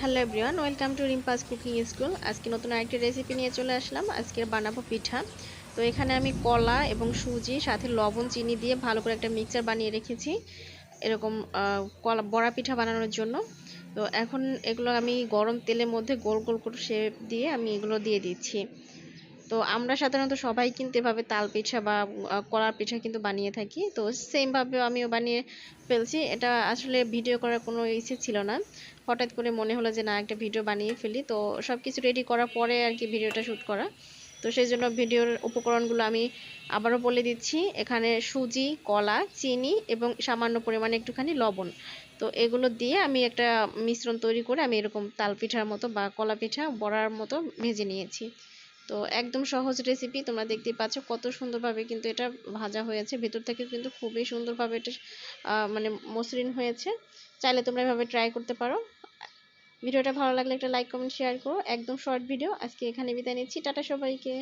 Hello everyone, welcome to Rimpa's cooking school. আজকে নতুন আরেকটি রেসিপি নিয়ে চলে আসলাম। আজকে বানাবো পিঠা। তো এখানে আমি কলা এবং সুজি, সাথে লবণ, চিনি দিয়ে ভালো করে একটা মিক্সচার বানিয়ে রেখেছি এরকম কলা, বড়া পিঠা বানানোর জন্য। তো এখন এগুলো আমি গরম তেলের মধ্যে গোল গোল করে শেপ দিয়ে আমি এগুলো দিয়ে দিচ্ছি। তো আমরা সাধারণত সবাই কিন্তু এভাবে তাল পিঠা বা কলার পিঠা কিন্তু বানিয়ে থাকি। তো সেমভাবে আমিও বানিয়ে ফেলছি। এটা আসলে ভিডিও করার কোনো ইচ্ছে ছিল না। হঠাৎ করে মনে হলো যে, না, একটা ভিডিও বানিয়ে ফেলি। তো সব কিছু রেডি করার পরে আর কি ভিডিওটা শ্যুট করা। তো সেই জন্য ভিডিওর উপকরণগুলো আমি আবারও বলে দিচ্ছি। এখানে সুজি, কলা, চিনি এবং সামান্য পরিমাণে একটুখানি লবণ। তো এগুলো দিয়ে আমি একটা মিশ্রণ তৈরি করে আমি এরকম তাল পিঠার মতো বা কলা পিঠা বড়ার মতো ভেজে নিয়েছি। তো একদম সহজ রেসিপি তোমরা দেখতেই পাচ্ছ কত সুন্দরভাবে কিন্তু এটা ভাজা হয়েছে। ভেতর থেকে কিন্তু খুবই সুন্দরভাবে এটা মানে মসৃণ হয়েছে। চাইলে তোমরা এভাবে ট্রাই করতে পারো। ভিডিওটা ভালো লাগলে একটা লাইক কমেন্ট শেয়ার করো। একদম শর্ট ভিডিও আজকে এখানে বিদায় নিচ্ছি। টাটা সবাইকে।